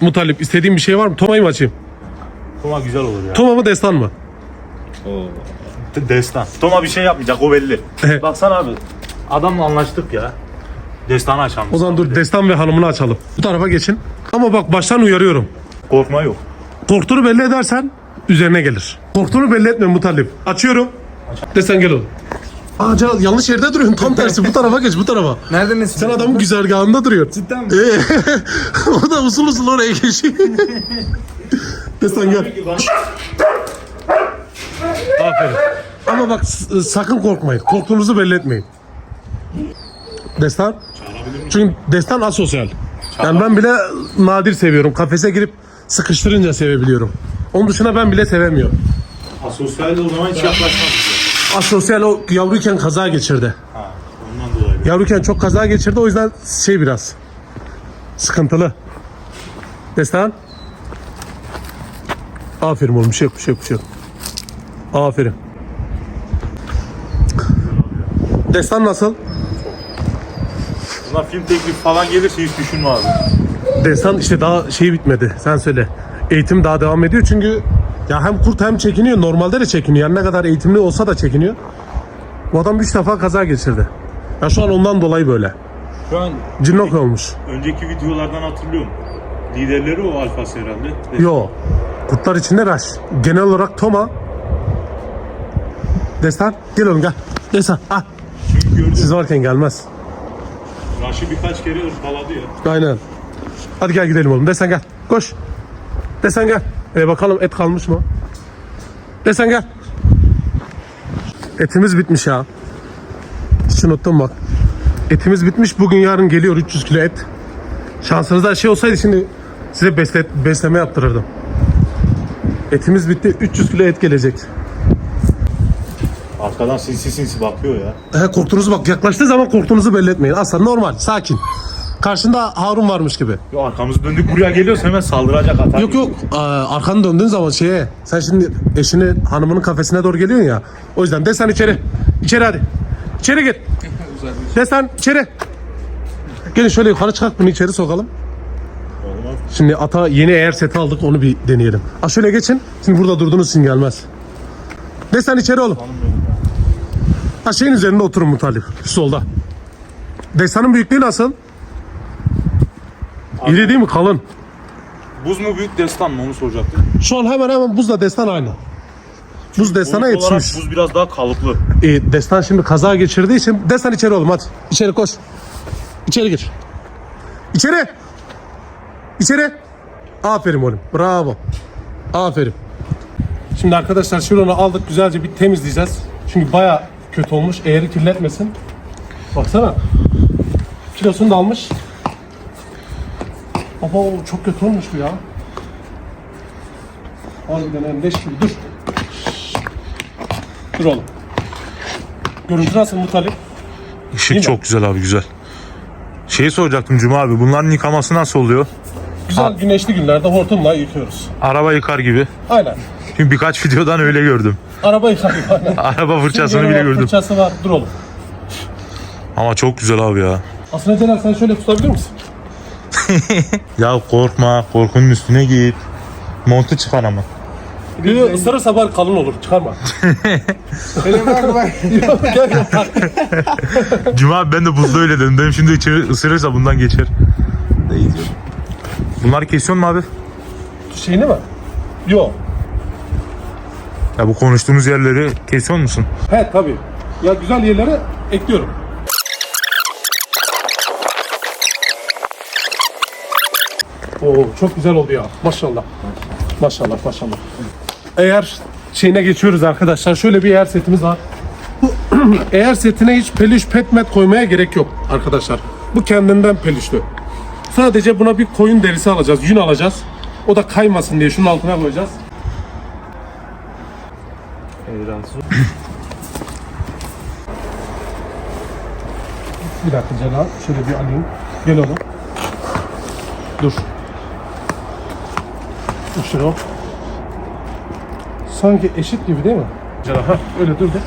Mutalip istediğin bir şey var mı? Toma'yı mı açayım? Toma güzel olur ya. Toma mı destan mı? D- Destan. Toma bir şey yapmayacak o belli. Baksana abi. Adamla anlaştık ya. Destanı açalım. O zaman dur destan ve hanımını açalım. Bu tarafa geçin. Ama bak baştan uyarıyorum. Korkma yok. Korktuğunu belli edersen üzerine gelir. Korktuğunu belli etme Mutalip. Açıyorum. Destan gel oğlum. Aa Celal yanlış yerde duruyorsun. Tam tersi bu tarafa geç bu tarafa. Nerede nesin? Sen adamın güzergahında duruyorsun. Cidden mi? Ee, o da usul usul oraya geçiyor. Destan gel. Aferin. Ama bak s- sakın korkmayın. Korktuğunuzu belli etmeyin. Destan. Çünkü destan asosyal. Yani ben bile nadir seviyorum. Kafese girip sıkıştırınca sevebiliyorum. Onun dışında ben bile sevemiyorum. Asosyal o zaman hiç yaklaşmaz bize. Asosyal o yavruyken kaza geçirdi. Ha, ondan dolayı. Yavruyken çok kaza geçirdi o yüzden şey biraz sıkıntılı. Destan. Aferin oğlum bir şey yok bir şey yok bir şey yok. Aferin. Destan nasıl? Buna film teklifi falan gelirse hiç düşünme abi. Destan işte daha şey bitmedi sen söyle. Eğitim daha devam ediyor çünkü ya hem kurt hem çekiniyor normalde de çekiniyor. Yani ne kadar eğitimli olsa da çekiniyor. Bu adam 3 defa kaza geçirdi. Ya şu an ondan dolayı böyle. Şu an Cinnok olmuş. önceki videolardan hatırlıyorum. Liderleri o alfası herhalde. Yo. Kurtlar içinde Raş. Genel olarak Toma. Destan gel oğlum gel. Destan ah. Çünkü gördüm. Siz varken gelmez. Raşi birkaç kere ırkaladı ya. Aynen. Hadi gel gidelim oğlum. Destan gel. Koş. Destan gel. E bakalım et kalmış mı? Destan gel. Etimiz bitmiş ya. Hiç unuttum bak. Etimiz bitmiş. Bugün yarın geliyor 300 kilo et. Şansınızda şey olsaydı şimdi size besle, besleme yaptırırdım. Etimiz bitti. 300 kilo et gelecek. Arkadan sinsi sinsi bakıyor ya. He, korktuğunuzu bak yaklaştığı zaman korktuğunuzu belli etmeyin. Asla normal, sakin. Karşında Harun varmış gibi. Yo, arkamızı döndük buraya geliyorsa hemen saldıracak atar. Yok yok aa, arkanı döndüğün zaman şeye sen şimdi eşini hanımının kafesine doğru geliyorsun ya. O yüzden desen içeri. İçeri hadi. İçeri git. Desen içeri. Gelin şöyle yukarı çıkart bunu içeri sokalım. Olmaz. Şimdi ata yeni eğer seti aldık onu bir deneyelim. Ha şöyle geçin. Şimdi burada durduğunuz için gelmez. Desen içeri oğlum. Ha şeyin üzerinde oturun Mutalip. Solda. Destanın büyüklüğü nasıl? İri değil mi? Kalın. Buz mu büyük destan mı onu soracaktım. Şu an hemen hemen buzla destan aynı. Buz destana Boyut olarak yetişmiş. buz biraz daha kalıplı. E, destan şimdi kaza geçirdiği için destan içeri oğlum hadi. İçeri koş. İçeri gir. İçeri. İçeri. Aferin oğlum. Bravo. Aferin. Şimdi arkadaşlar şuranı aldık güzelce bir temizleyeceğiz. Çünkü baya kötü olmuş. Eğeri kirletmesin. Baksana. Kilosunu da almış. Baba çok kötü olmuş bu ya. Harbiden hem leş gibi dur. Dur oğlum. Görüntü nasıl Mutalip? Işık Değil mi? çok güzel abi güzel. Şeyi soracaktım Cuma abi bunların yıkaması nasıl oluyor? Güzel güneşli günlerde hortumla yıkıyoruz. Araba yıkar gibi. Aynen. Çünkü birkaç videodan öyle gördüm. Araba yıkayıyor aynen. Araba fırçasını bile var, gördüm. Fırçası var. Dur oğlum. Ama çok güzel abi ya. Aslında Celal sen şöyle tutabilir misin? Ya korkma korkunun üstüne git. Montu çıkar ama. Yo, ısırırsa bari kalın olur. Çıkarma. Gel. Cuma abi ben de buzda öyle dedim. Dedim şimdi içeri ısırırsa bundan geçer. Bunları kesiyor mu abi? Şeyini mi? Yok. Ya bu konuştuğumuz yerleri kesiyor musun? He tabii. Ya güzel yerlere ekliyorum. Oo çok güzel oldu ya. Maşallah. Maşallah maşallah. Eğer şeyine geçiyoruz arkadaşlar. Şöyle bir eğer setimiz var. Eğer setine hiç peluş petmet koymaya gerek yok arkadaşlar. Bu kendinden peluşlu. Sadece buna bir koyun derisi alacağız. Yün alacağız. O da kaymasın diye şunun altına koyacağız. Bir dakika Celal. Şöyle bir alayım. Gel oğlum. Dur. Dur şunu. Sanki eşit gibi değil mi? Celal ha öyle dur dur.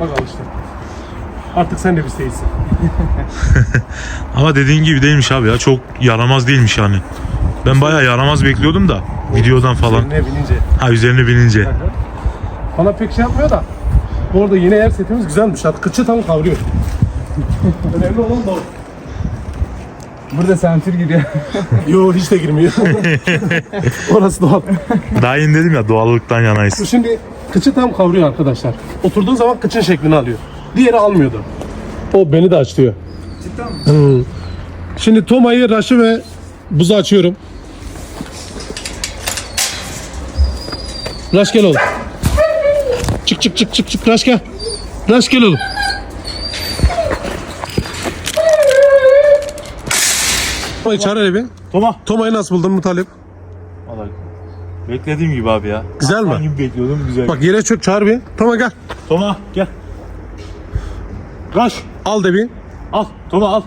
Bak al işte. Artık sen de bir seyirsin. Ama dediğin gibi değilmiş abi ya. Çok yaramaz değilmiş yani. Ben bayağı yaramaz bekliyordum da videodan falan. Ne binince. Ha üzerine binince. Bana pek şey yapmıyor da. Bu arada yine yer setimiz güzelmiş. Artık kıçı tam kavruyor. Önemli olan da o. Burada sentür giriyor. Yo hiç de girmiyor. Orası doğal. Daha yeni dedim ya doğallıktan yanayız. Bu şimdi kıçı tam kavruyor arkadaşlar. Oturduğun zaman kıçın şeklini alıyor. Diğeri almıyordu. O beni de açlıyor. Cidden mi? Hmm. Şimdi Toma'yı, Raş'ı ve buzu açıyorum. Raş gel oğlum. Çık çık çık çık çık Raş gel. Raş gel oğlum. Toma'yı çağır hele bir. Toma. Toma'yı nasıl buldun Mutalip? Vallahi beklediğim gibi abi ya. Güzel mi? Aslan gibi bekliyordum güzel. Bak yere çök çağır bir. Toma gel. Toma gel. Kaç. Al de bir. Al. Toma al.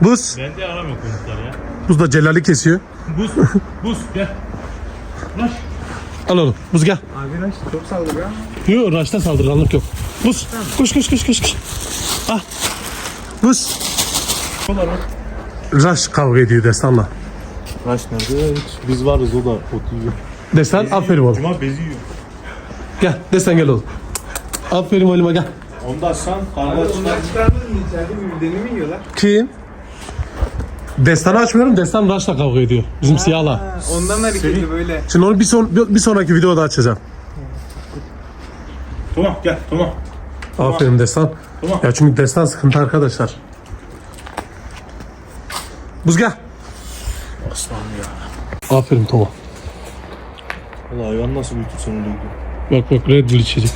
Buz. Ben de aramıyor konuklar ya. Buz da Celal'i kesiyor. Buz. Buz gel. Kaç. Al oğlum. Buz gel. Abi Raş çok saldırıyor. Yok Raş'ta saldırganlık yok. Buz. Koş koş koş koş. koş. Ah. Buz. Dolar bak. Raş kavga ediyor Destan'la. Kaç nerede? Hiç biz varız o da oturuyor. Destan aferin oğlum. Cuma bezi yiyor. Gel Destan gel oğlum. Aferin oğluma gel. Onu da açsan karga Onlar çıkar. çıkarmadın mı içeride birbirlerini mi yiyorlar? Kim? Destan'ı açmıyorum. Destan Raş'la kavga ediyor. Bizim siyahla. Ha, ondan hareketli böyle. Şimdi onu bir, son, bir, bir sonraki videoda açacağım. Toma gel Toma. Aferin Destan. Tamam. Ya çünkü Destan sıkıntı arkadaşlar. Buz gel. Aslanım ya. Aferin Toma. Valla hayvan nasıl büyütürsen öyle gidiyor. Bak bak Red Bull içecek.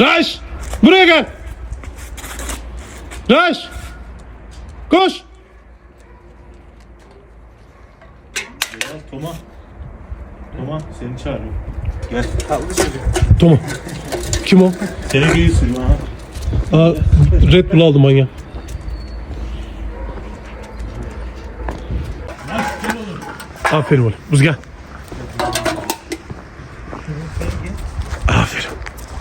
Raş! Buraya gel! Raş! Koş! Gel Toma. Toma seni çağırıyor. Gel. Tatlı çocuk. Toma. Kim o? Seni sürüyor ha. Aa, Red Bull aldım manyak. Aferin oğlum. Buz gel. Aferin.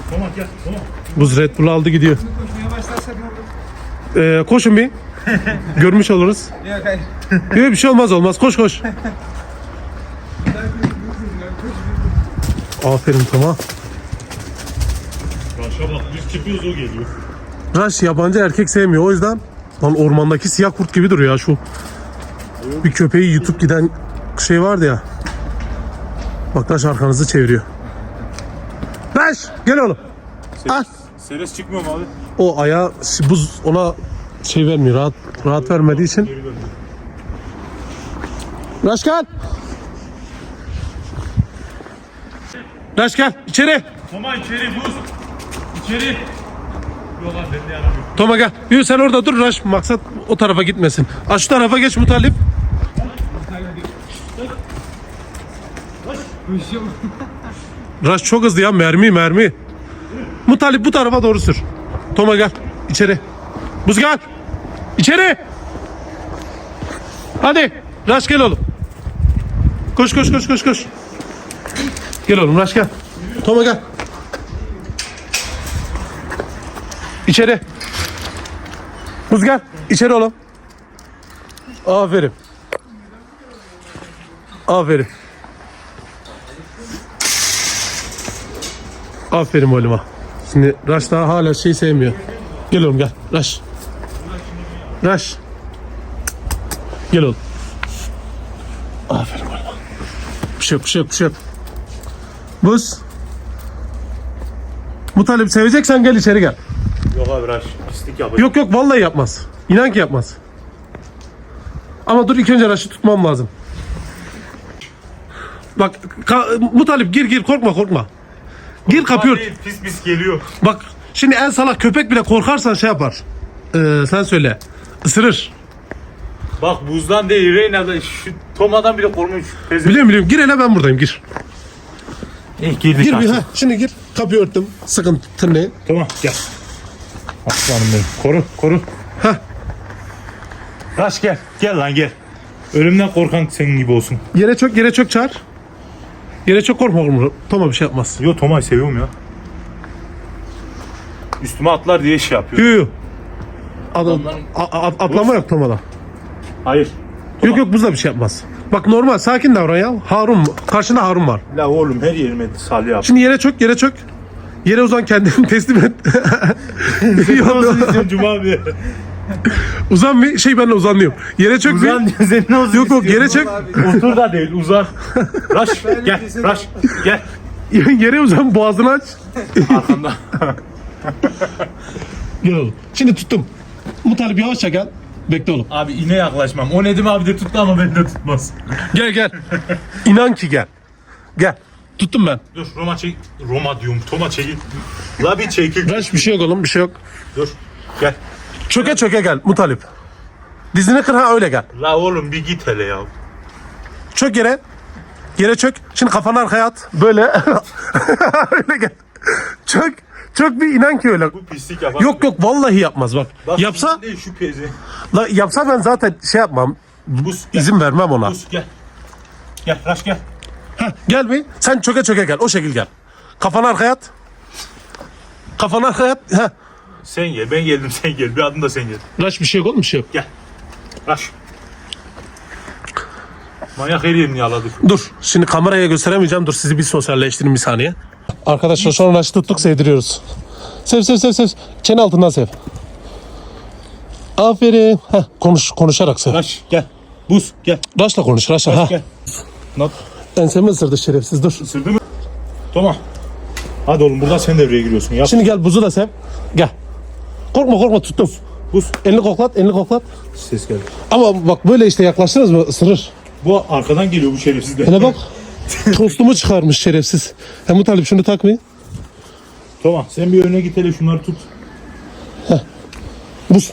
Toma gel Toma. Buz Red Bull aldı gidiyor. Ee, koşun bir. Görmüş oluruz. Yok hayır. Yok bir şey olmaz olmaz. Koş koş. Aferin Toma. Raşa bak biz çıkıyoruz o geliyor. Raş yabancı erkek sevmiyor. O yüzden lan ormandaki siyah kurt gibi duruyor ya şu. Bir köpeği yutup giden şey vardı ya. Bak Raş arkanızı çeviriyor. Raş gel oğlum. Ah. Seres çıkmıyor mu abi? O ayağı buz ona şey vermiyor. Rahat rahat vermediği için. Geri döndü. Raş gel. Raş gel içeri. Toma içeri buz. İçeri. Toma gel. Yürü sen orada dur Raş. Maksat o tarafa gitmesin. Aç şu tarafa geç Mutalip. Raş çok hızlı ya mermi mermi. Mutalip bu tarafa doğru sür. Toma gel içeri. Buz gel. İçeri. Hadi. Raş gel oğlum. Koş koş koş koş koş. Gel oğlum Raş gel. Toma gel. İçeri. Buz gel. İçeri oğlum. Aferin. Aferin. Aferin oğluma. Şimdi Raş daha hala şey sevmiyor. Gel oğlum gel. Raş. Raş. Gel oğlum. Aferin oğluma. Bir şey yok, bir şey yok, bir şey yok. Buz. Mutalip seveceksen gel içeri gel. Yok abi Raş pislik yapıyor. Yok yok vallahi yapmaz. İnan ki yapmaz. Ama dur ilk önce Raş'ı tutmam lazım. Bak Mutalip gir gir korkma korkma. Gir kapıyı ört. Değil, Pis pis geliyor. Bak şimdi en salak köpek bile korkarsan şey yapar. Ee, sen söyle. Isırır. Bak buzdan değil Reyna'da şu Toma'dan bile korkmuş. Biliyorum biliyorum. Gir hele ben buradayım gir. İyi girdik Gir bir ha. Şimdi gir. Kapıyı örttüm. Sıkıntı ne? Tamam gel. Aslanım benim. Koru koru. Hah. Raş gel. Gel lan gel. Ölümden korkan senin gibi olsun. Yere çök yere çök çağır. Yere çök korkma korkma. Tamam bir şey yapmaz. Yo Toma'yı seviyorum ya. Üstüme atlar diye şey yapıyor. Yo yo. Ad- a- a- atlama yok Toma'da. Hayır. Yok yok buzla bir şey yapmaz. Bak normal sakin davran ya. Harun mu? Karşında Harun var. La oğlum her yerime salya yap. Şimdi yere çök yere çök. Yere uzan kendini teslim et. Yok, Nasıl istiyorsun Cuma abi? uzan bir şey benle uzanıyorum. Yere çök bir. Uzan diyor sen ne olsun Yok yok yere çök. Otur da değil uzan. Raş gel Raş gel. yere uzan boğazını aç. Arkamda. Gel oğlum. Şimdi tuttum. Mutalip yavaşça gel. Bekle oğlum. Abi iğne yaklaşmam. O Nedim abi de tuttu ama beni de tutmaz. Gel gel. İnan ki gel. Gel. Tuttum ben. Dur Roma çek. Roma diyorum. Toma çekil. La bir çekil. Raş bir şey yok oğlum bir şey yok. Dur. Gel. Çöke çöke gel Mutalip. Dizini kır ha öyle gel. La oğlum bir git hele ya. Çök yere. Yere çök. Şimdi kafanı arkaya at. Böyle. öyle gel. Çök. Çök bir inan ki öyle. Bu pislik yapar. Yok yok vallahi yapmaz bak. Bak, yapsa Değil şu pezi. la, yapsa ben zaten şey yapmam. Buz gel. İzin vermem ona. Buz gel. Gel Raş gel. Heh, gel bir. Sen çöke çöke gel. O şekil gel. Kafanı arkaya at. Kafanı arkaya at. Heh. Sen gel. Ben geldim sen gel. Bir adım da sen gel. Raş bir şey yok oğlum bir şey yok. Gel. Raş. Manyak her yerini yaladık. Dur. Şimdi kameraya gösteremeyeceğim. Dur sizi bir sosyalleştireyim bir saniye. Arkadaşlar şu an Raş'ı tuttuk sevdiriyoruz. Sev sev sev sev. Çene altından sev. Aferin. Heh, konuş, konuşarak sev. Raş gel. Buz gel. Raş'la konuş. Raş'la. Ha. Gel. Not. Ensemi ısırdı şerefsiz dur. Isırdı mı? Tamam. Hadi oğlum burada sen devreye giriyorsun. Yap. Şimdi gel buzu da sev. Gel. Korkma korkma tuttum. Buz. Elini koklat, elini koklat. Ses geldi. Ama bak böyle işte yaklaştınız mı ısırır. Bu arkadan geliyor bu şerefsiz de. Hele bak. Tostumu çıkarmış şerefsiz. Hem Talip şunu takmayın. Tamam sen bir öne git hele şunları tut. Buz.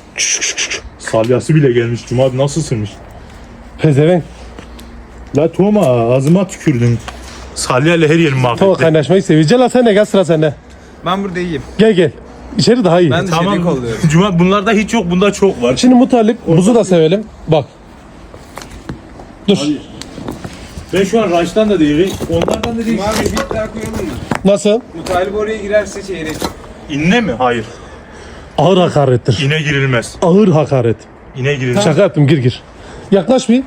Salyası bile gelmiş. Cuma abi nasıl ısırmış? Pezevenk. La Toma ağzıma tükürdün. Salyayla her yerimi Tamam mahvettin. kaynaşmayı seveceğim. La sen de gel sıra sende. Ben burada iyiyim. Gel gel. İçeri daha iyi. Ben dışarıyı Tamam. kolluyorum. Cuma bunlarda hiç yok bunda çok var. Şimdi Mutalip buzu da sevelim. Bak. Dur. Ben şu an Raş'tan da değilim. Onlardan da değil. Abi bir daha koyalım mı? Nasıl? Mutalip oraya girerse çeyrek. İnne mi? Hayır. Ağır hakarettir. İne girilmez. Ağır hakaret. İne girilmez. Şaka yaptım gir gir. Yaklaş bir.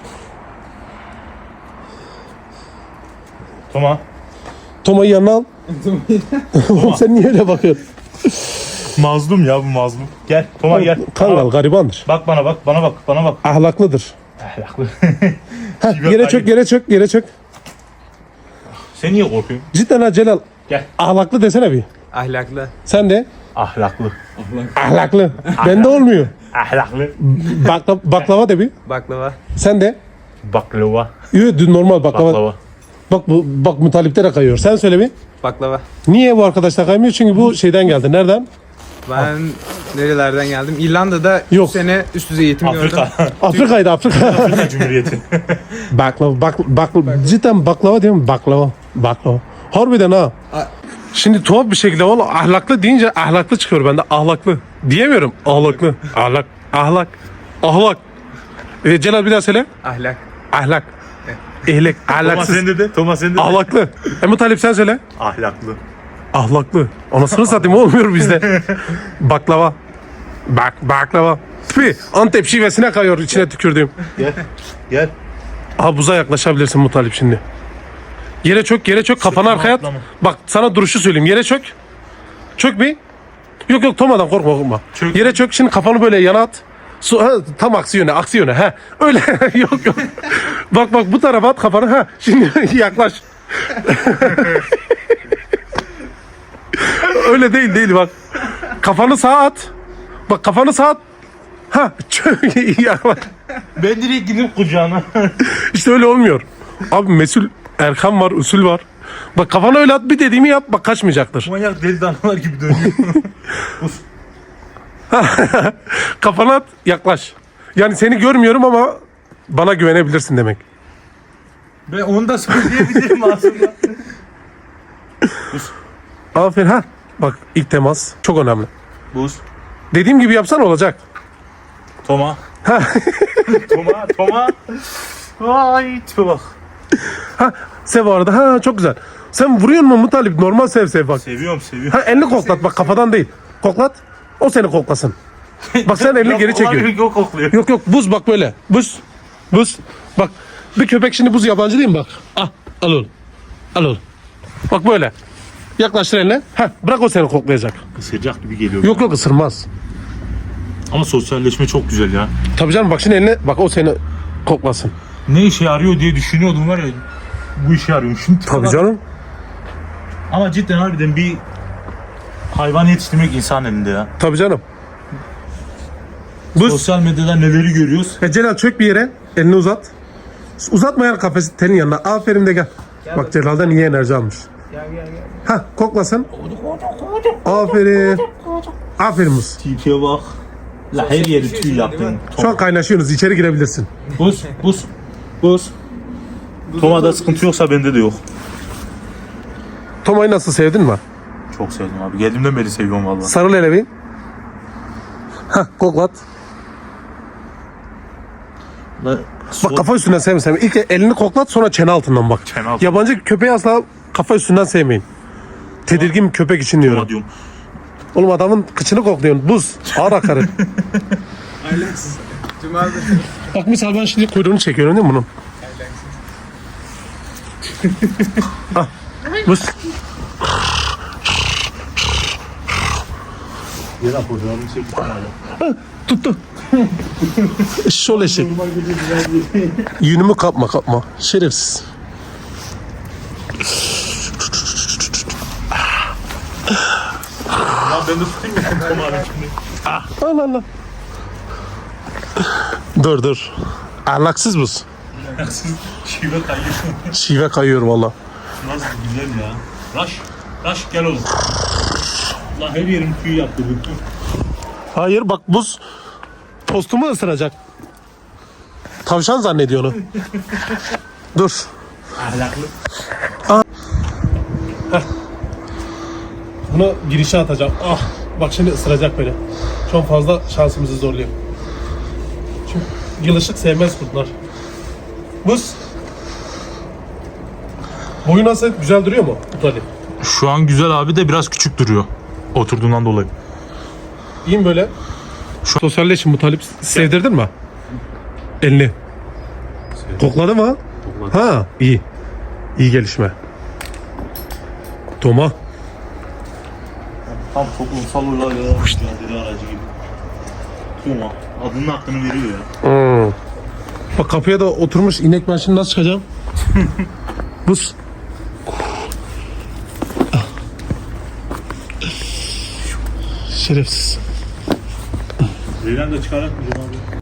Tamam. Toma'yı yanına al. Oğlum sen niye öyle bakıyorsun? Mazlum ya bu mazlum. Gel Toma gel. Bana Kangal bak. garibandır. bak bana bak bana bak bana bak. Ahlaklıdır. Ahlaklı. Heh, yere çök yere çök yere çök. Sen niye korkuyorsun? Cidden ha Celal. Gel. Ahlaklı desene bir. Ahlaklı. Sen de. Ahlaklı. Ahlaklı. Bende olmuyor. Ahlaklı. Bakla, baklava de bir. Baklava. Sen de. Baklava. Yok dün normal baklava. Baklava. Bak bu bak mutalipte de kayıyor. Sen söyle bir. Baklava. Niye bu arkadaşlar kaymıyor? Çünkü bu şeyden geldi. Nereden? Ben nerelerden geldim? İrlanda'da 3 Yok. sene üst düzey eğitim gördüm. Afrika. Afrika'ydı Afrika. Afrika Cumhuriyeti. baklava, bak, baklava. Cidden baklava değil mi? Baklava. Baklava. Harbiden ha. Şimdi tuhaf bir şekilde oğlum ahlaklı deyince ahlaklı çıkıyor bende. Ahlaklı. Diyemiyorum. Ahlaklı. Ahlak. Ahlak. Ahlak. Ee, Celal bir daha söyle. Ahlak. Ahlak. Ehlek. Toma Ahlaksız. sen de de. Toma sen de de. Ahlaklı. Emu Talip sen söyle. Ahlaklı. Ahlaklı. Anasını satayım olmuyor bizde. Baklava. Bak baklava. Tüh, Antep şivesine kayıyor içine tükürdüğüm. Gel. Gel. Aha buza yaklaşabilirsin Mutalip şimdi. Yere çök, yere çök, kafanı arkaya at. atlama. Bak sana duruşu söyleyeyim. Yere çök. Çök bir. Yok yok Toma'dan korkma korkma. Çök. Yere çök şimdi kafanı böyle yana at. Su, ha, tam aksi yöne, aksi yöne. Ha. Öyle yok yok. bak bak bu tarafa at kafanı. Ha. Şimdi yaklaş. Öyle değil değil bak. Kafanı sağa at. Bak kafanı sağa at. Ha. Çök. yaklaş. Ben direkt gidip kucağına. İşte öyle olmuyor. Abi mesul Erkan var, usul var. Bak kafana öyle at bir dediğimi yap bak kaçmayacaktır. Manyak deli danalar gibi dönüyor. Kafana at yaklaş. Yani seni görmüyorum ama bana güvenebilirsin demek. ben onu da söyleyebilirim aslında. Aferin ha. Bak ilk temas çok önemli. Buz. Dediğim gibi yapsan olacak. Toma. Toma. Toma. Vay bak. Ha sev arada. Ha çok güzel. Sen vuruyor mu Mutalip? Normal sev sev bak. Seviyorum seviyorum. Ha elini koklat bak kafadan değil. Koklat. O seni koklasın. Bak sen elini geri çekiyorsun. Yok kokluyor. Yok yok buz bak böyle. Buz. Buz. Bak bir köpek şimdi buz yabancı değil mi bak. Ah al oğlum. Al oğlum. Bak böyle. Yaklaştır eline. Heh, bırak o seni koklayacak. Isıracak gibi geliyor. Yok yok ısırmaz. Ama sosyalleşme çok güzel ya. Tabii canım bak şimdi eline bak o seni koklasın. Ne işe yarıyor diye düşünüyordum var ya. Bu işe yarıyor. Şimdi Tabii canım. Ama cidden harbiden bir hayvan yetiştirmek insan elinde ya. Tabii canım. Sosyal medyada neleri görüyoruz? Ya Celal çök bir yere. Elini uzat. Uzatma yani kafesi tenin yanına. Aferin de gel. Bak Celal'dan iyi enerji almış. Gel gel gel. Ha koklasın. Aferin. Aferin Buz. Tipe bak. La her yeri tüy yaptın. Şu an kaynaşıyorsunuz. İçeri girebilirsin. Buz, buz, buz. Toma'da sıkıntı yoksa bende de yok. Toma'yı nasıl sevdin mi? Çok sevdim abi. Geldiğimden beri seviyorum valla. Sarıl hele bir. Hah koklat. Bak kafa üstünden sevme sevme. İlk elini koklat sonra çene altından bak. Çene altı. Yabancı köpeği asla kafa üstünden sevmeyin. Tedirgin bir köpek için diyorum. Diyorum. Oğlum adamın kıçını kokluyorsun. Buz. Ağır akarı. Aylaksız. Cumadır. Bak misal ben şimdi kuyruğunu çekiyorum değil mi bunun? ah, buz. Fotoğrafını çektim hala. Tuttu. Şol eşek. Yünümü kapma kapma. Şerefsiz. Ben de tutayım mı Toma'nın şimdi? Allah Allah. Dur dur. Ahlaksız buz. Şive kayıyor. Şive kayıyor valla. Nasıl güzel ya. Raş, Raş gel oğlum. Lan her yerim tüy yaptı. Hayır bak buz postumu ısıracak. Tavşan zannediyor onu. Dur. Ahlaklı. Bunu girişe atacağım. Ah bak şimdi ısıracak beni. Çok fazla şansımızı zorluyor. Çünkü yılışık sevmez kurtlar. Buz. Boyu nasıl? Güzel duruyor mu? Tut hadi. Şu an güzel abi de biraz küçük duruyor. Oturduğundan dolayı. İyi mi böyle? Şu sosyalleşin bu talip. Sevdirdin mi? Elini. Kokladı mı? Ha iyi. İyi gelişme. Toma. Tam toplumsal olayla mücadele aracı gibi. Toma. Adının hakkını veriyor ya. Hmm. Bak kapıya da oturmuş inek ben şimdi nasıl çıkacağım? Buz. Şerefsiz. Reylen de çıkarak mı?